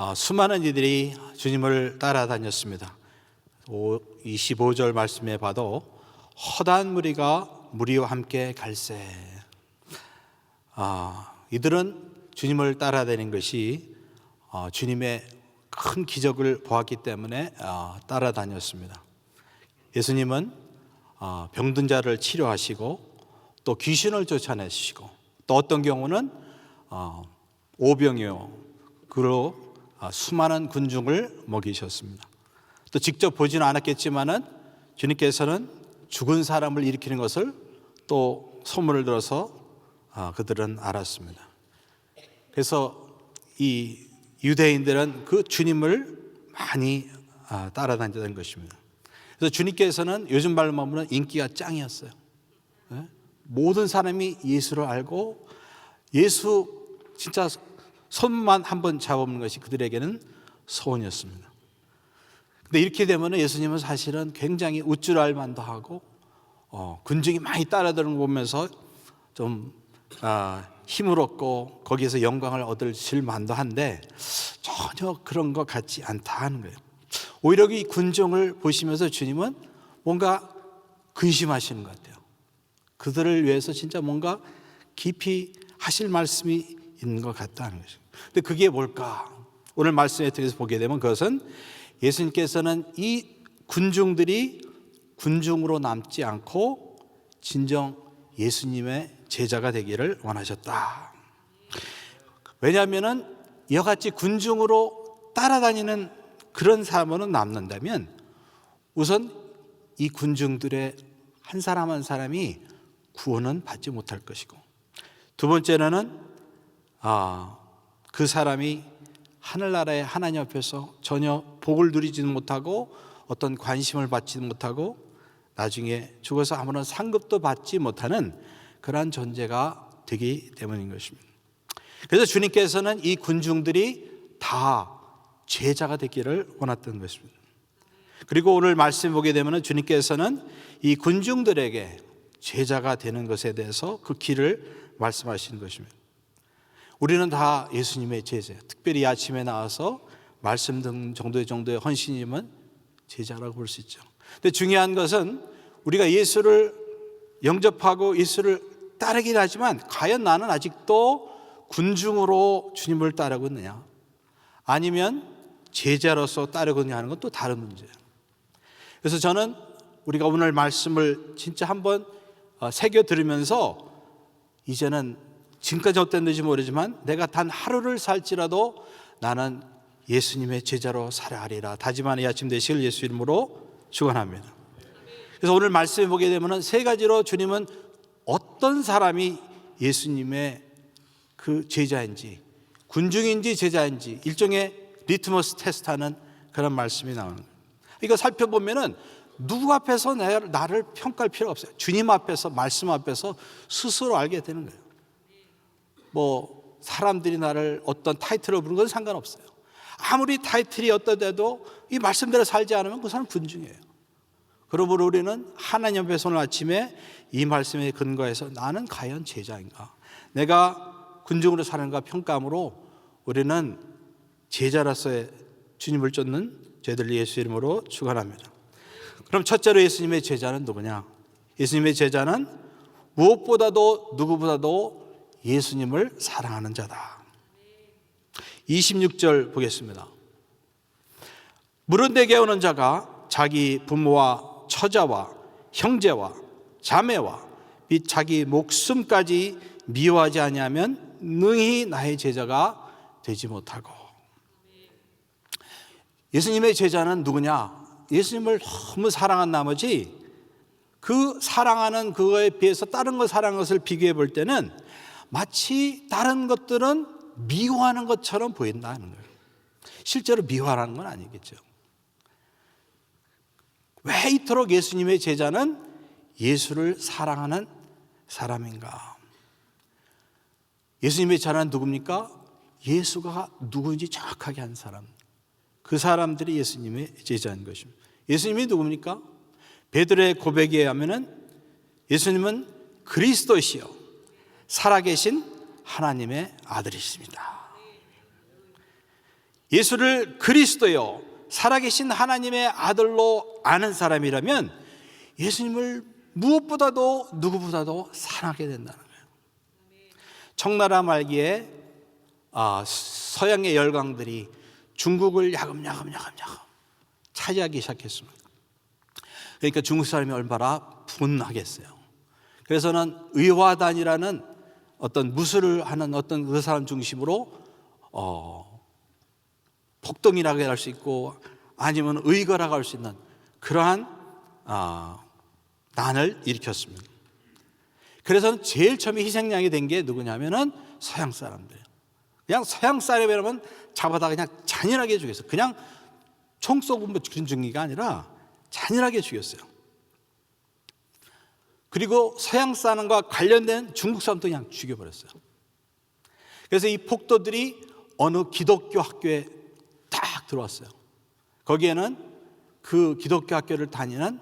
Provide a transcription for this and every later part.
어, 수많은 이들이 주님을 따라다녔습니다. 25절 말씀에 봐도 허다한 무리가 무리와 함께 갈세. 아, 이들은 주님을 따라다니는 것이 어, 주님의 큰 기적을 보았기 때문에 어, 따라다녔습니다. 예수님은 어, 병든 자를 치료하시고 또 귀신을 쫓아내시고 또 어떤 경우는 어, 오병이요 그로 어, 수많은 군중을 먹이셨습니다. 또 직접 보지는 않았겠지만은 주님께서는 죽은 사람을 일으키는 것을 또 소문을 들어서 어, 그들은 알았습니다. 그래서 이 유대인들은 그 주님을 많이 아, 따라다녔던 것입니다. 그래서 주님께서는 요즘 말로 하면 인기가 짱이었어요. 예? 모든 사람이 예수를 알고 예수 진짜 손만 한 번 잡아보는 것이 그들에게는 소원이었습니다. 근데 이렇게 되면 예수님은 사실은 굉장히 우쭐할 만도 하고 어, 군중이 많이 따라드는 거 보면서 좀 아, 힘을 얻고 거기에서 영광을 얻을 만도 한데 전혀 그런 것 같지 않다 하는 거예요. 오히려 이 군중을 보시면서 주님은 뭔가 근심하시는 것 같아요. 그들을 위해서 진짜 뭔가 깊이 하실 말씀이 있는 것 같다는 것이죠. 근데 그게 뭘까? 오늘 말씀에 통해서 보게 되면 그것은 예수님께서는 이 군중들이 군중으로 남지 않고 진정 예수님의 제자가 되기를 원하셨다. 왜냐하면은 이같이 군중으로 따라다니는 그런 사람은 남는다면 우선 이 군중들의 한 사람 한 사람이 구원은 받지 못할 것이고 두 번째로는 아, 그 사람이 하늘나라의 하나님 앞에서 전혀 복을 누리지는 못하고 어떤 관심을 받지 못하고 나중에 죽어서 아무런 상급도 받지 못하는 그러한 존재가 되기 때문인 것입니다. 그래서 주님께서는 이 군중들이 다 제자가 되기를 원했던 것입니다. 그리고 오늘 말씀 보게 되면 주님께서는 이 군중들에게 제자가 되는 것에 대해서 그 길을 말씀하시는 것입니다. 우리는 다 예수님의 제자예요. 특별히 아침에 나와서 말씀 등 정도의 정도의 헌신이면 제자라고 볼 수 있죠. 근데 중요한 것은 우리가 예수를 영접하고 예수를 따르긴 하지만 과연 나는 아직도 군중으로 주님을 따르고 있느냐? 아니면 제자로서 따르고 있느냐 하는 건 또 다른 문제예요. 그래서 저는 우리가 오늘 말씀을 진짜 한번 어, 새겨 들으면서 이제는 지금까지 어땠는지 모르지만 내가 단 하루를 살지라도 나는 예수님의 제자로 살아가리라 다짐하는 이 아침 되시길 예수 이름으로 축원합니다. 그래서 오늘 말씀해 보게 되면 세 가지로 주님은 어떤 사람이 예수님의 그 제자인지 군중인지 제자인지 일종의 리트머스 테스트하는 그런 말씀이 나오는 거예요. 이거 살펴보면은 누구 앞에서 나를 평가할 필요가 없어요. 주님 앞에서 말씀 앞에서 스스로 알게 되는 거예요. 뭐 사람들이 나를 어떤 타이틀로 부르는 건 상관없어요. 아무리 타이틀이 어떠돼도 이 말씀대로 살지 않으면 그 사람 군중이에요. 그러므로 우리는 하나님 앞에서 오늘 아침에 이 말씀에 근거해서 나는 과연 제자인가? 내가 군중으로 사는가 평가함으로 우리는 제자로서의 주님을 쫓는 저희들 예수 이름으로 축원합니다. 그럼 첫째로 예수님의 제자는 누구냐? 예수님의 제자는 무엇보다도 누구보다도 예수님을 사랑하는 자다. 26절 보겠습니다. 물은 내게 오는 자가 자기 부모와 처자와 형제와 자매와 및 자기 목숨까지 미워하지 아니하면 능히 나의 제자가 되지 못하고 예수님의 제자는 누구냐? 예수님을 너무 사랑한 나머지 그 사랑하는 그거에 비해서 다른 걸 사랑하는 것을 비교해 볼 때는 마치 다른 것들은 미워하는 것처럼 보인다는 거예요. 실제로 미워하는 건 아니겠죠. 왜 이토록 예수님의 제자는 예수를 사랑하는 사람인가? 예수님의 제자는 누굽니까? 예수가 누구인지 정확하게 한 사람. 그 사람들이 예수님의 제자인 것입니다. 예수님이 누굽니까? 베드로의 고백에 하면은 예수님은 그리스도시요 살아계신 하나님의 아들이십니다. 예수를 그리스도요 살아계신 하나님의 아들로 아는 사람이라면 예수님을 무엇보다도 누구보다도 사랑하게 된다는 거예요. 청나라 말기에 아, 서양의 열강들이 중국을 야금야금 야금야금 차지하기 시작했습니다. 그러니까 중국 사람이 얼마나 분하겠어요. 그래서는 의화단이라는 어떤 무술을 하는 어떤 그 사람 중심으로 어, 폭동이라고 할 수 있고 아니면 의거라고 할 수 있는 그러한 아, 난을 일으켰습니다. 그래서는 제일 처음에 희생양이 된 게 누구냐면은 서양 사람들이에요. 그냥 서양 사람이라면 잡아다 그냥 잔인하게 죽였어요. 그냥 총 쏘고 뭐 그런 중기가 아니라 잔인하게 죽였어요. 그리고 서양 사람과 관련된 중국 사람도 그냥 죽여버렸어요. 그래서 이 폭도들이 어느 기독교 학교에 딱 들어왔어요. 거기에는 그 기독교 학교를 다니는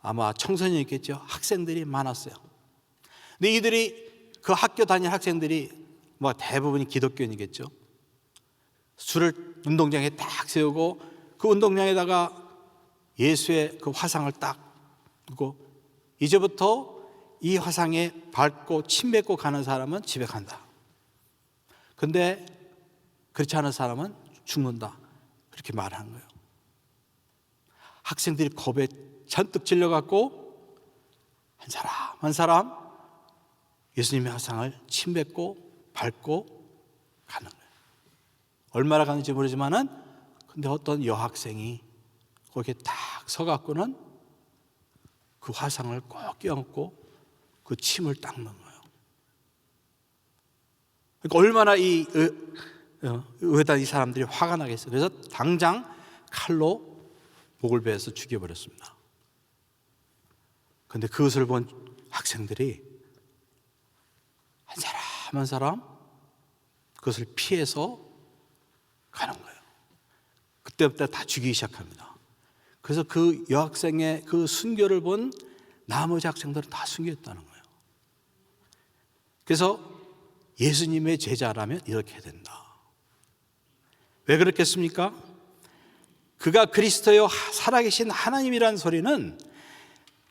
아마 청소년이겠죠. 학생들이 많았어요. 근데 이들이 그 학교 다니는 학생들이 뭐 대부분이 기독교인이겠죠. 줄을 운동장에 딱 세우고 그 운동장에다가 예수의 그 화상을 딱 두고 이제부터 이 화상에 밟고 침 뱉고 가는 사람은 집에 간다. 근데 그렇지 않은 사람은 죽는다. 그렇게 말하는 거예요. 학생들이 겁에 잔뜩 질려갖고 한 사람 한 사람 예수님의 화상을 침 뱉고 밟고 가는 거예요. 얼마나 가는지 모르지만은 근데 어떤 여학생이 거기에 딱 서갖고는 그 화상을 꼭 껴안고 그 침을 닦는 거예요. 그러니까 얼마나 이 어, 의단 이 사람들이 화가 나겠어요. 그래서 당장 칼로 목을 베어서 죽여버렸습니다. 근데 그것을 본 학생들이 한 사람 한 사람 그것을 피해서 가는 거예요. 그때부터 다 죽이기 시작합니다. 그래서 그 여학생의 그 순교를 본 나머지 학생들은 다 순교했다는 거예요. 그래서 예수님의 제자라면 이렇게 된다. 왜 그렇겠습니까? 그가 그리스도요 살아계신 하나님이라는 소리는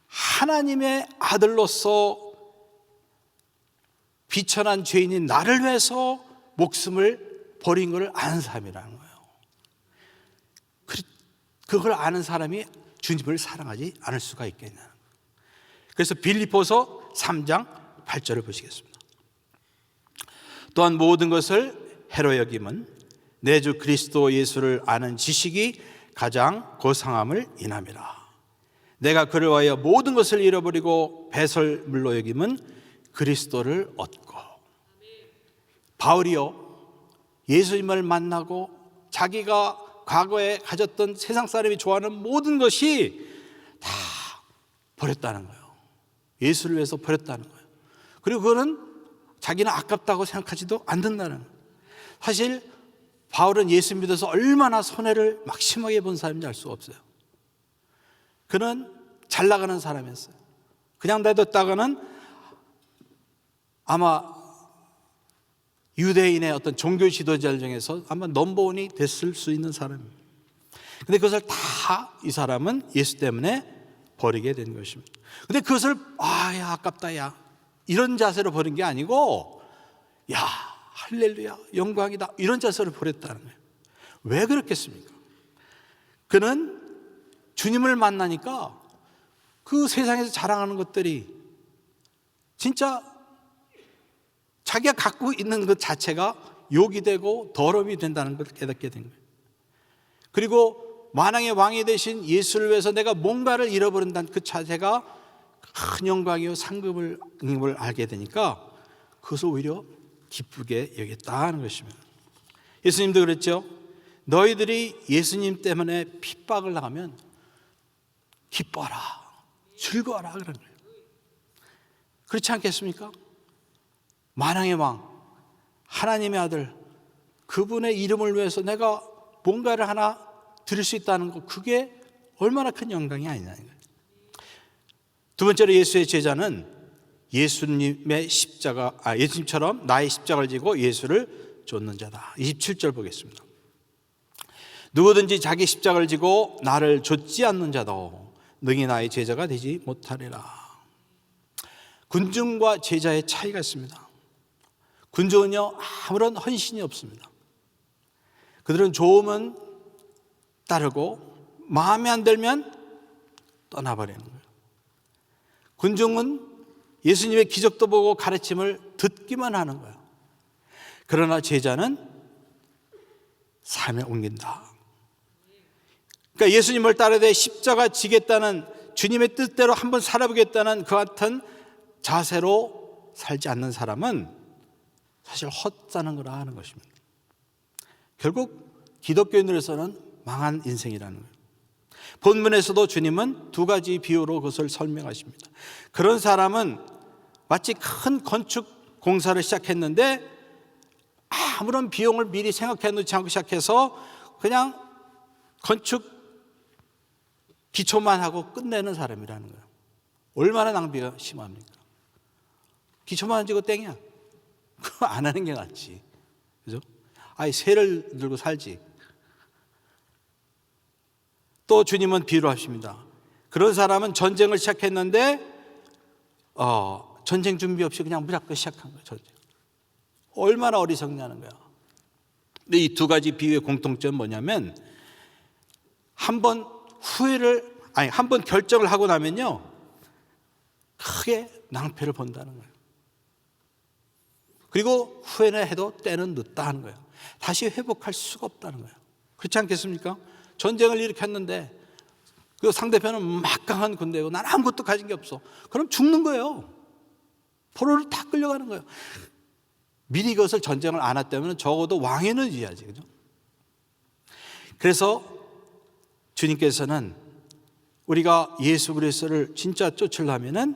하나님의 아들로서 비천한 죄인인 나를 위해서 목숨을 버린 것을 아는 사람이라는 거예요. 그걸 아는 사람이 주님을 사랑하지 않을 수가 거예요. 그래서 빌리포서 3장 8절을 보시겠습니다. 또한 모든 것을 해로 여김은 내 주 그리스도 예수를 아는 지식이 가장 고상함을 인함이라. 내가 그를 위하여 모든 것을 잃어버리고 배설물로 여김은 그리스도를 얻고 바울이요 예수님을 만나고 자기가 과거에 가졌던 세상 사람이 좋아하는 모든 것이 다 버렸다는 거예요. 예수를 위해서 버렸다는 거예요. 그리고 그거는 자기는 아깝다고 생각하지도 않는다는 거예요. 사실 바울은 예수 믿어서 얼마나 손해를 막 심하게 본 사람인지 알 수가 없어요. 그는 잘 나가는 사람이었어요. 그냥 내뒀다가는 아마 유대인의 어떤 종교 지도자들 중에서 아마 넘버원이 됐을 수 있는 사람입니다. 근데 그것을 다 이 사람은 예수 때문에 버리게 된 것입니다. 근데 그것을 아, 야, 아깝다, 야. 이런 자세로 버린 게 아니고, 야, 할렐루야, 영광이다. 이런 자세로 버렸다는 거예요. 왜 그렇겠습니까? 그는 주님을 만나니까 그 세상에서 자랑하는 것들이 진짜 자기가 갖고 있는 것 자체가 욕이 되고 더러움이 된다는 걸 깨닫게 된 거예요. 그리고 만왕의 왕이 되신 예수를 위해서 내가 뭔가를 잃어버린다는 그 자체가 큰 영광이요 상급을 을 알게 되니까 그것을 오히려 기쁘게 여겼다는 것입니다. 예수님도 그랬죠. 너희들이 예수님 때문에 핍박을 당하면 기뻐라, 즐거워라 그런 거예요. 그렇지 않겠습니까? 만왕의 왕, 하나님의 아들, 그분의 이름을 위해서 내가 뭔가를 하나 드릴 수 있다는 것, 그게 얼마나 큰 영광이 아니냐는 거예요. 두 번째로 예수의 제자는 예수님의 십자가, 아, 예수님처럼 나의 십자가를 지고 예수를 쫓는 자다. 27절 보겠습니다. 누구든지 자기 십자가를 지고 나를 좇지 않는 자도 능히 나의 제자가 되지 못하리라. 군중과 제자의 차이가 있습니다. 군중은요 아무런 헌신이 없습니다. 그들은 좋으면 따르고 마음에 안 들면 떠나버리는 거예요. 군중은 예수님의 기적도 보고 가르침을 듣기만 하는 거예요. 그러나 제자는 삶에 옮긴다. 그러니까 예수님을 따르되 십자가 지겠다는 주님의 뜻대로 한번 살아보겠다는 그 같은 자세로 살지 않는 사람은 사실 헛사는 거라 하는 것입니다. 결국 기독교인으로서는 망한 인생이라는 거예요. 본문에서도 주님은 두 가지 비유로 그것을 설명하십니다. 그런 사람은 마치 큰 건축 공사를 시작했는데 아무런 비용을 미리 생각해 놓지 않고 시작해서 그냥 건축 기초만 하고 끝내는 사람이라는 거예요. 얼마나 낭비가 심합니까? 기초만 지고 땡이야. 안 하는 게 낫지. 그죠? 아이, 새를 들고 살지. 또 주님은 비유를 하십니다. 그런 사람은 전쟁을 시작했는데, 어, 전쟁 준비 없이 그냥 무작정 시작한 거예요, 전쟁. 얼마나 어리석냐는 거야. 근데 이 두 가지 비유의 공통점은 뭐냐면, 한 번 후회를, 아니, 한 번 결정을 하고 나면요, 크게 낭패를 본다는 거예요. 그리고 후회는 해도 때는 늦다 하는 거예요. 다시 회복할 수가 없다는 거예요. 그렇지 않겠습니까? 전쟁을 일으켰는데 그 상대편은 막강한 군대고 난 아무것도 가진 게 없어. 그럼 죽는 거예요. 포로를 다 끌려가는 거예요. 미리 그것을 전쟁을 안 했다면 적어도 왕위는 유지하지. 그죠? 그래서 주님께서는 우리가 예수 그리스도를 진짜 쫓으려면은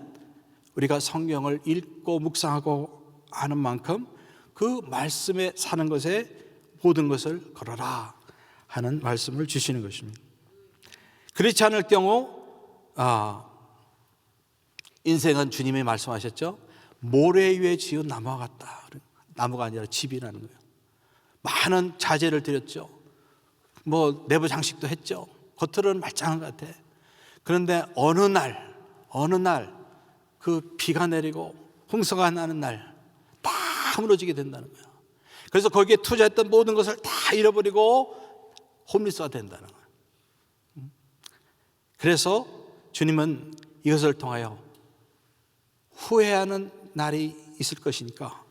우리가 성경을 읽고 묵상하고 아는 만큼 그 말씀에 사는 것에 모든 것을 걸어라 하는 말씀을 주시는 것입니다. 그렇지 않을 경우 아, 인생은 주님이 말씀하셨죠. 모래 위에 지은 나무와 같다. 나무가 아니라 집이라는 거예요. 많은 자재를 드렸죠. 뭐 내부 장식도 했죠. 겉으로는 말짱한 것 같아. 그런데 어느 날, 어느 날 그 비가 내리고 홍수가 나는 날 다 무너지게 된다는 거예요. 그래서 거기에 투자했던 모든 것을 다 잃어버리고 홈리스가 된다는 거예요. 그래서 주님은 이것을 통하여 후회하는 날이 있을 것이니까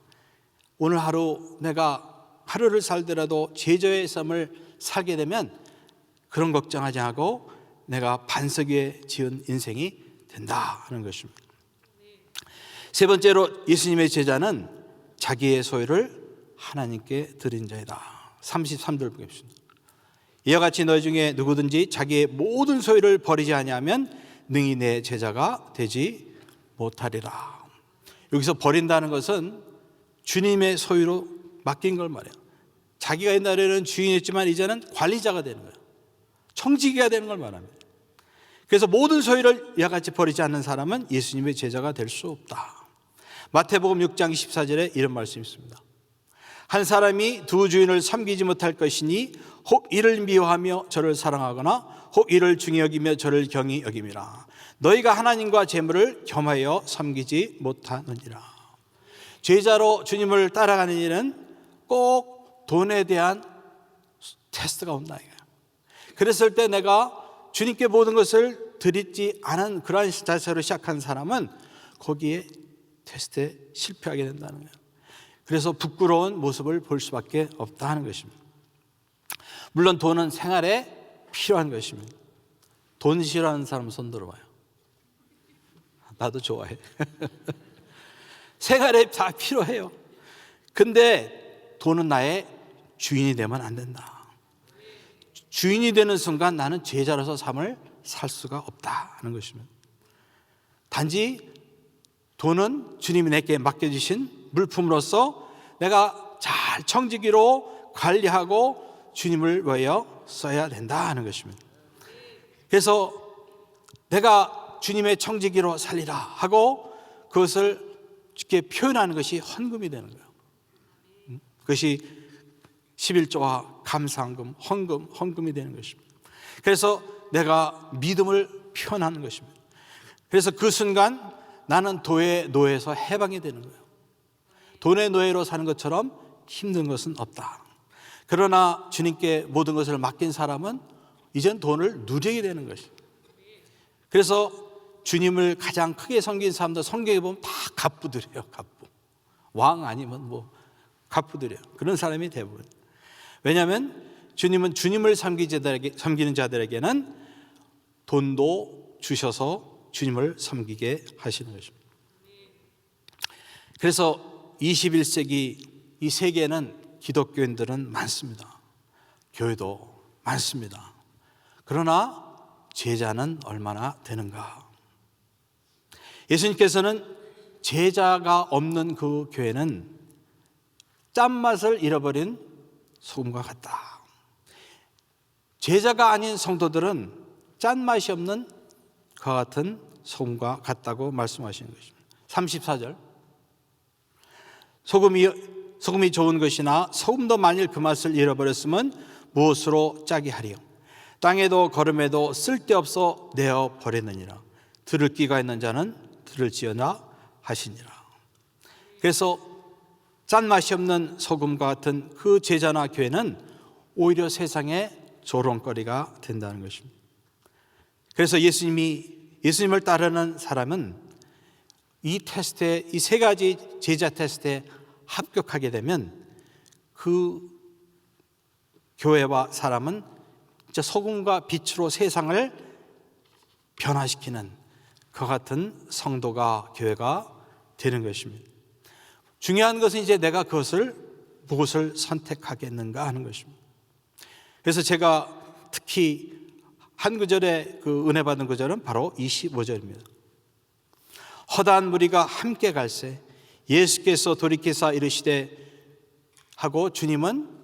오늘 하루 내가 하루를 살더라도 제자의 삶을 살게 되면 그런 걱정하지 않고 내가 반석 위에 지은 인생이 된다 하는 것입니다. 세 번째로 예수님의 제자는 자기의 소유를 하나님께 드린 자이다. 33절 보겠습니다. 이와 같이 너희 중에 누구든지 자기의 모든 소유를 버리지 아니하면 능히 내 제자가 되지 못하리라. 여기서 버린다는 것은 주님의 소유로 맡긴 걸 말해요. 자기가 옛날에는 주인이었지만 이제는 관리자가 되는 거예요. 청지기가 되는 걸 말합니다. 그래서 모든 소유를 이와 같이 버리지 않는 사람은 예수님의 제자가 될 수 없다. 마태복음 6장 24절에 이런 말씀이 있습니다. 한 사람이 두 주인을 섬기지 못할 것이니 혹 이를 미워하며 저를 사랑하거나 혹 이를 중히 여기며 저를 경히 여김이라. 너희가 하나님과 재물을 겸하여 섬기지 못하느니라. 제자로 주님을 따라가는 일은 꼭 돈에 대한 테스트가 온다 이거야. 그랬을 때 내가 주님께 모든 것을 드리지 않은 그러한 자세로 시작한 사람은 거기에 테스트에 실패하게 된다는 거예요. 그래서 부끄러운 모습을 볼 수밖에 없다 하는 것입니다. 물론 돈은 생활에 필요한 것입니다. 돈 싫어하는 사람 손 들어봐요. 나도 좋아해. 생활에 다 필요해요. 근데 돈은 나의 주인이 되면 안 된다. 주인이 되는 순간 나는 제자로서 삶을 살 수가 없다 하는 것입니다. 단지 돈은 주님이 내게 맡겨주신 물품으로서 내가 잘 청지기로 관리하고 주님을 위하여 써야 된다 하는 것입니다. 그래서 내가 주님의 청지기로 살리라 하고 그것을 주께 표현하는 것이 헌금이 되는 거예요. 그것이 11조와 감사한금, 헌금, 헌금이 되는 것입니다. 그래서 내가 믿음을 표현하는 것입니다. 그래서 그 순간 나는 도의 노예에서 해방이 되는 거예요. 돈의 노예로 사는 것처럼 힘든 것은 없다. 그러나 주님께 모든 것을 맡긴 사람은 이젠 돈을 누리게 되는 것입니다. 그래서 주님을 가장 크게 섬긴 사람들 성경에 보면 다 갑부들이에요. 갑부. 왕 아니면 뭐 갑부들이에요. 그런 사람이 대부분. 왜냐하면 주님은 주님을 섬기는 자들에게는 돈도 주셔서 주님을 섬기게 하시는 것입니다. 그래서 21세기 이 세계에는 기독교인들은 많습니다. 교회도 많습니다. 그러나 제자는 얼마나 되는가? 예수님께서는 제자가 없는 그 교회는 짠맛을 잃어버린 소금과 같다. 제자가 아닌 성도들은 짠맛이 없는 그와 같은 소금과 같다고 말씀하시는 것입니다. 34절. 소금이 소금이 좋은 것이나 소금도 만일 그 맛을 잃어버렸으면 무엇으로 짜게 하리요? 땅에도 걸음에도 쓸데없어 내어 버리느니라. 들을 끼가 있는 자는 들을지어나 하시니라. 그래서 짠 맛이 없는 소금과 같은 그 제자나 교회는 오히려 세상의 조롱거리가 된다는 것입니다. 그래서 예수님이 예수님을 따르는 사람은 이 테스트에 이 세 가지 제자 테스트에 합격하게 되면 그 교회와 사람은 진짜 소금과 빛으로 세상을 변화시키는 그 같은 성도가 교회가 되는 것입니다. 중요한 것은 이제 내가 그것을 무엇을 선택하겠는가 하는 것입니다. 그래서 제가 특히 한 구절에 그 은혜 받은 구절은 바로 25절입니다. 허다한 무리가 함께 갈새 예수께서 돌이키사 이르시되 하고 주님은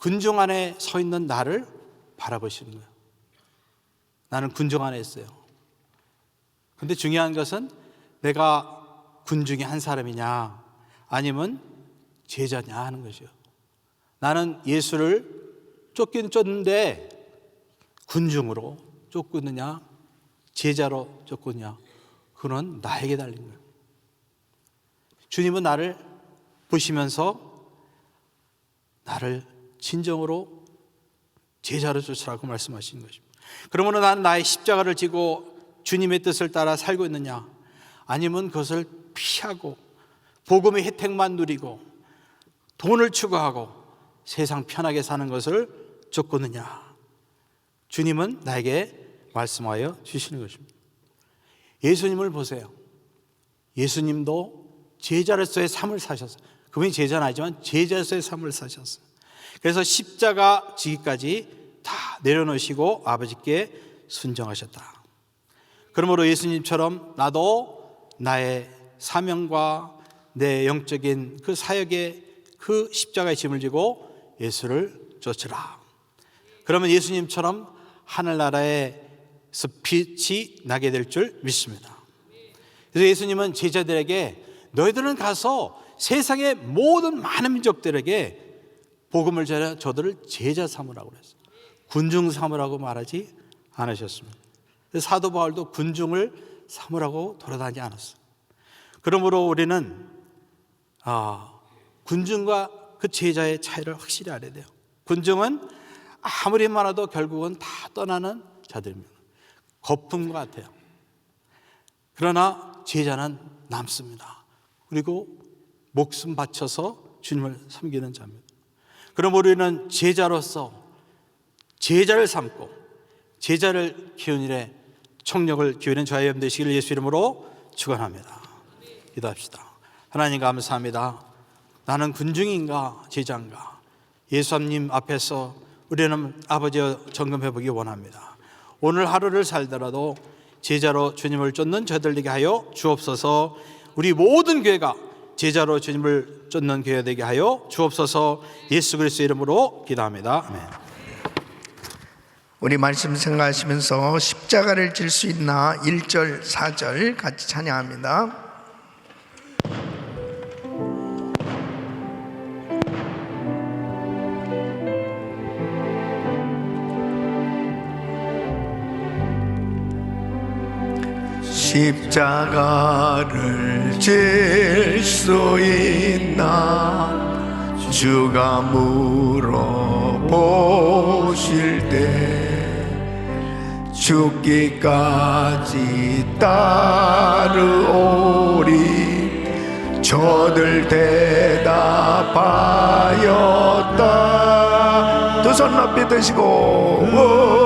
군중 안에 서 있는 나를 바라보시는 거예요. 나는 군중 안에 있어요. 근데 중요한 것은 내가 군중의 한 사람이냐 아니면 제자냐 하는 것이요. 나는 예수를 쫓긴 쫓는데 군중으로 쫓느냐 제자로 쫓느냐 그는 나에게 달린 거예요. 주님은 나를 보시면서 나를 진정으로 제자로 쫓으라고 말씀하시는 것입니다. 그러므로 나는 나의 십자가를 지고 주님의 뜻을 따라 살고 있느냐? 아니면 그것을 피하고 복음의 혜택만 누리고 돈을 추구하고 세상 편하게 사는 것을 쫓고느냐? 주님은 나에게 말씀하여 주시는 것입니다. 예수님을 보세요. 예수님도 제자로서의 삶을 사셨어요. 그분이 제자는 아니지만 제자로서의 삶을 사셨어요. 그래서 십자가 지기까지 다 내려놓으시고 아버지께 순정하셨다. 그러므로 예수님처럼 나도 나의 사명과 내 영적인 그 사역의 그 십자가의 짐을 지고 예수를 쫓으라. 그러면 예수님처럼 하늘나라에서 빛이 나게 될 줄 믿습니다. 그래서 예수님은 제자들에게 너희들은 가서 세상의 모든 많은 민족들에게 복음을 전해 저들을 제자 삼으라고 그랬어요. 군중 삼으라고 말하지 않으셨습니다. 사도 바울도 군중을 삼으라고 돌아다니지 않았어요. 그러므로 우리는 아, 군중과 그 제자의 차이를 확실히 알아야 돼요. 군중은 아무리 많아도 결국은 다 떠나는 자들입니다. 거품 같아요. 그러나 제자는 남습니다. 그리고 목숨 바쳐서 주님을 섬기는 자입니다. 그럼 우리는 제자로서 제자를 삼고 제자를 키운 일에 총력을 기울이는 저와 여러분 되시기를 예수 이름으로 축원합니다. 기도합시다. 하나님 감사합니다. 나는 군중인가 제자인가 예수님 앞에서 우리는 아버지와 점검해 보기 원합니다. 오늘 하루를 살더라도 제자로 주님을 쫓는 저들에게 하여 주옵소서. 우리 모든 교회가 제자로 주님을 쫓는 교회 되게 하여 주옵소서. 예수 그리스도 이름으로 기도합니다. 아멘. 우리 말씀 생각하시면서 십자가를 질 수 있나 1절 4절 같이 찬양합니다. 십자가를 질 수 있나? 주가 물어보실 때 죽기까지 따르오리 저들 대답하였다. 두 손 높이 드시고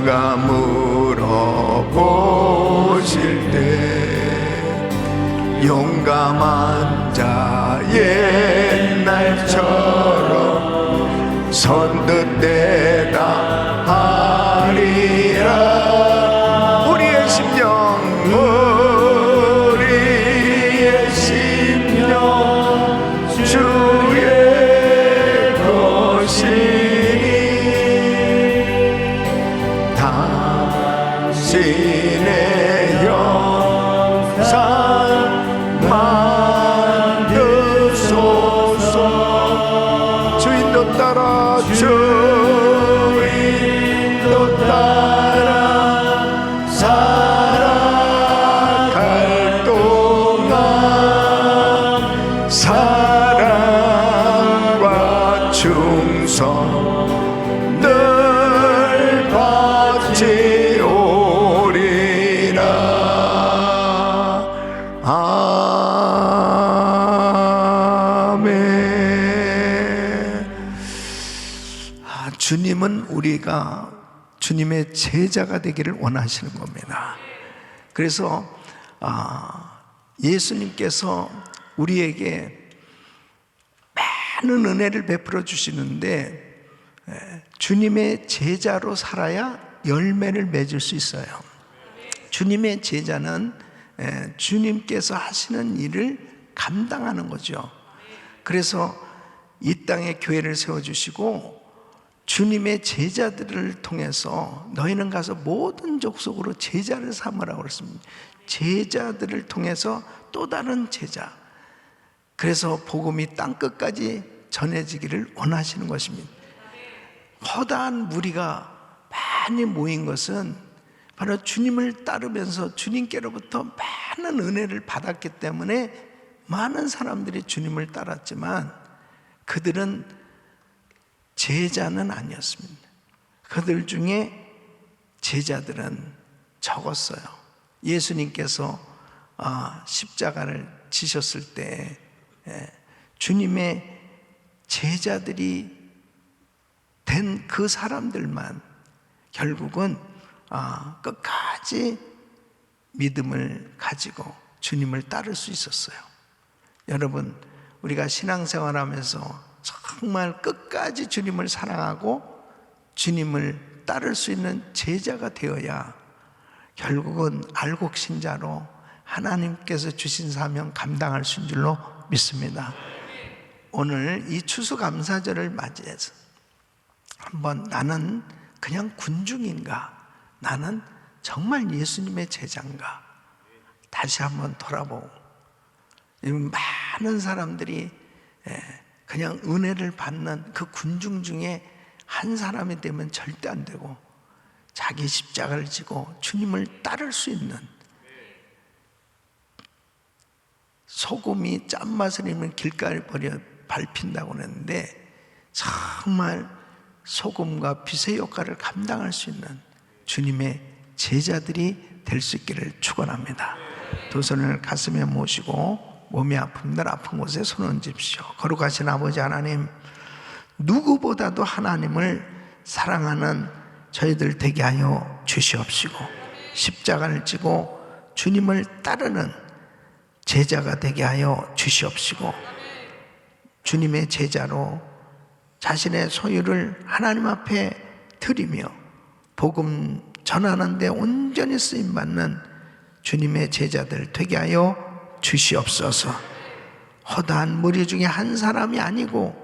주가 물어보실 때 용감한 자 옛날처럼 선 주님의 제자가 되기를 원하시는 겁니다. 그래서 아, 예수님께서 우리에게 많은 은혜를 베풀어 주시는데 에, 주님의 제자로 살아야 열매를 맺을 수 있어요. 주님의 제자는 에, 주님께서 하시는 일을 감당하는 거죠. 그래서 이 땅에 교회를 세워주시고 주님의 제자들을 통해서 너희는 가서 모든 족속으로 제자를 삼으라고 그랬습니다. 제자들을 통해서 또 다른 제자. 그래서 복음이 땅 끝까지 전해지기를 원하시는 것입니다. 허다한 무리가 많이 모인 것은 바로 주님을 따르면서 주님께로부터 많은 은혜를 받았기 때문에 많은 사람들이 주님을 따랐지만 그들은 제자는 아니었습니다. 그들 중에 제자들은 적었어요. 예수님께서 아, 십자가를 지셨을 때 예, 주님의 제자들이 된 그 사람들만 결국은 아, 끝까지 믿음을 가지고 주님을 따를 수 있었어요. 여러분, 우리가 신앙생활 하면서 정말 끝까지 주님을 사랑하고 주님을 따를 수 있는 제자가 되어야 결국은 알곡 신자로 하나님께서 주신 사명 감당할 수 있는 줄로 믿습니다. 오늘 이 추수감사절을 맞이해서 한번 나는 그냥 군중인가? 나는 정말 예수님의 제자인가? 다시 한번 돌아보고 많은 사람들이 예, 그냥 은혜를 받는 그 군중 중에 한 사람이 되면 절대 안 되고 자기 십자가를 지고 주님을 따를 수 있는 소금이 짠맛을 입는 길가를 버려 밟힌다고 하는데 정말 소금과 빛의 역할을 감당할 수 있는 주님의 제자들이 될 수 있기를 축원합니다. 두 손을 가슴에 모시고 몸이 아픔 날 아픈 곳에 손 얹으십시오. 거룩하신 아버지 하나님 누구보다도 하나님을 사랑하는 저희들 되게 하여 주시옵시고 십자가를 지고 주님을 따르는 제자가 되게 하여 주시옵시고 주님의 제자로 자신의 소유를 하나님 앞에 드리며 복음 전하는데 온전히 쓰임 받는 주님의 제자들 되게 하여 주시옵소서. 허다한 무리 중에 한 사람이 아니고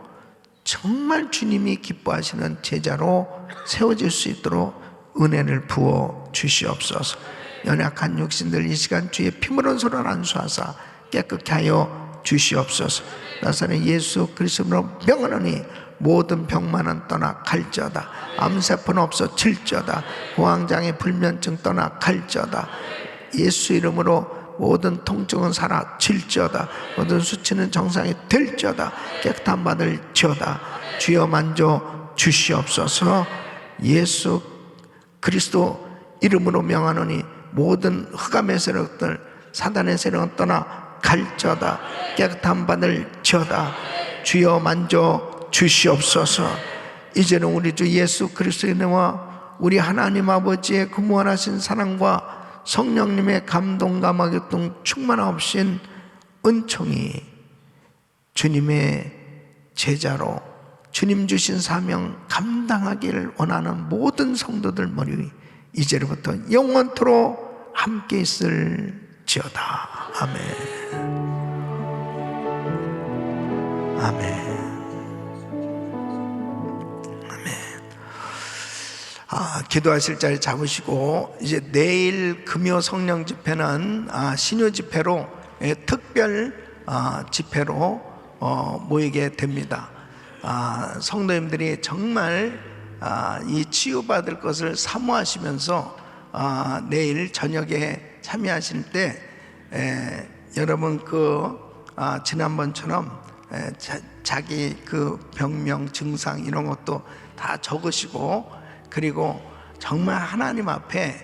정말 주님이 기뻐하시는 제자로 세워질 수 있도록 은혜를 부어 주시옵소서. 연약한 육신들 이 시간 주의 피물은 소를 안수하사 깨끗게 하여 주시옵소서. 나사는 예수 그리스도로 명하노니 모든 병만은 떠나 갈지어다. 암세포는 없어 질지어다. 고황장애 불면증 떠나 갈지어다. 예수 이름으로 모든 통증은 사라 질지어다. 모든 수치는 정상이 될지어다. 깨끗한 받을 지어다. 주여 만져 주시옵소서. 예수 그리스도 이름으로 명하노니 모든 흑암의 세력들 사단의 세력은 떠나 갈지어다. 깨끗한 받을 지어다. 주여 만져 주시옵소서. 이제는 우리 주 예수 그리스도의 은혜와 우리 하나님 아버지의 그 무한하신 사랑과 성령님의 감동과 마교통 충만하신 은총이 주님의 제자로 주님 주신 사명 감당하기를 원하는 모든 성도들 머리 위 이제로부터 영원토록 함께 있을지어다. 아멘. 아멘. 아, 기도하실 자리 잡으시고 이제 내일 금요 성령 집회는 아, 신유 집회로 예, 특별 아, 집회로 어, 모이게 됩니다. 아, 성도님들이 정말 아, 이 치유받을 것을 사모하시면서 아, 내일 저녁에 참여하실 때 에, 여러분 그 아, 지난번처럼 에, 자, 자기 그 병명 증상 이런 것도 다 적으시고 그리고 정말 하나님 앞에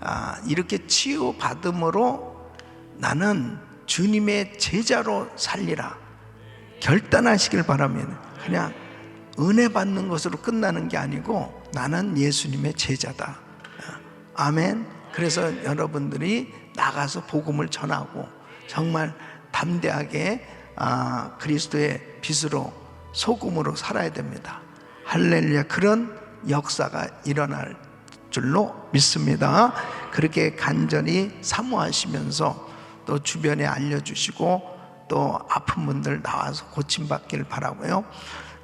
아, 이렇게 치유 받음으로 나는 주님의 제자로 살리라 결단하시길 바랍니다. 그냥 은혜 받는 것으로 끝나는 게 아니고 나는 예수님의 제자다. 아멘. 그래서 여러분들이 나가서 복음을 전하고 정말 담대하게 아, 그리스도의 빛으로 소금으로 살아야 됩니다. 할렐루야. 그런 역사가 일어날 줄로 믿습니다. 그렇게 간절히 사모하시면서 또 주변에 알려주시고 또 아픈 분들 나와서 고침받기를 바라고요.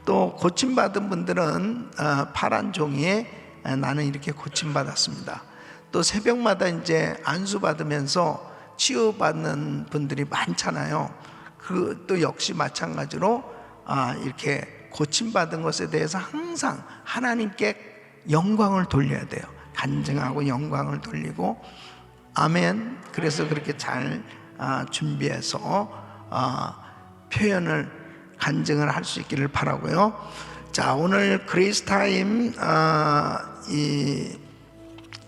또 고침받은 분들은 어, 파란 종이에 어, 나는 이렇게 고침받았습니다. 또 새벽마다 이제 안수 받으면서 치유받는 분들이 많잖아요. 그또 역시 마찬가지로 아, 이렇게 고침받은 것에 대해서 항상 하나님께 영광을 돌려야 돼요. 간증하고 영광을 돌리고 아멘. 그래서 그렇게 잘 아, 준비해서 아, 표현을 간증을 할 수 있기를 바라고요. 자 오늘 그레이스 타임 아, 이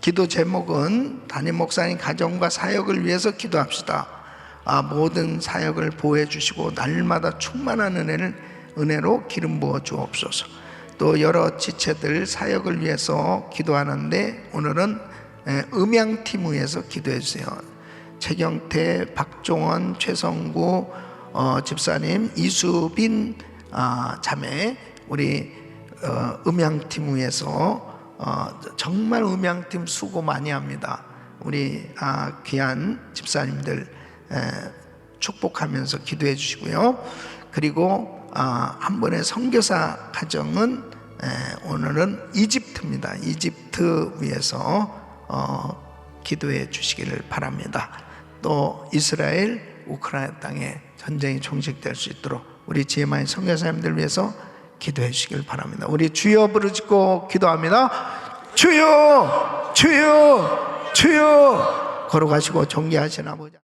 기도 제목은 담임 목사님 가정과 사역을 위해서 기도합시다. 아, 모든 사역을 보호해 주시고 날마다 충만한 은혜를 은혜로 기름 부어 주옵소서. 또 여러 지체들 사역을 위해서 기도하는데 오늘은 에, 음향팀 위해서 기도해 주세요. 최경태, 박종원, 최성구 어, 집사님, 이수빈 아, 자매 우리 어, 음향팀 위해서 어, 정말 음향팀 수고 많이 합니다. 우리 아, 귀한 집사님들 에, 축복하면서 기도해 주시고요. 그리고 아, 한 번의 선교사 가정은 에, 오늘은 이집트입니다. 이집트 위해서 어, 기도해 주시기를 바랍니다. 또 이스라엘 우크라이나 땅에 전쟁이 종식될 수 있도록 우리 지혜만의 선교사님들 위해서 기도해 주시길 바랍니다. 우리 주여 부르짖고 기도합니다. 주여, 주여, 주여 걸어가시고 존귀하신 아버지.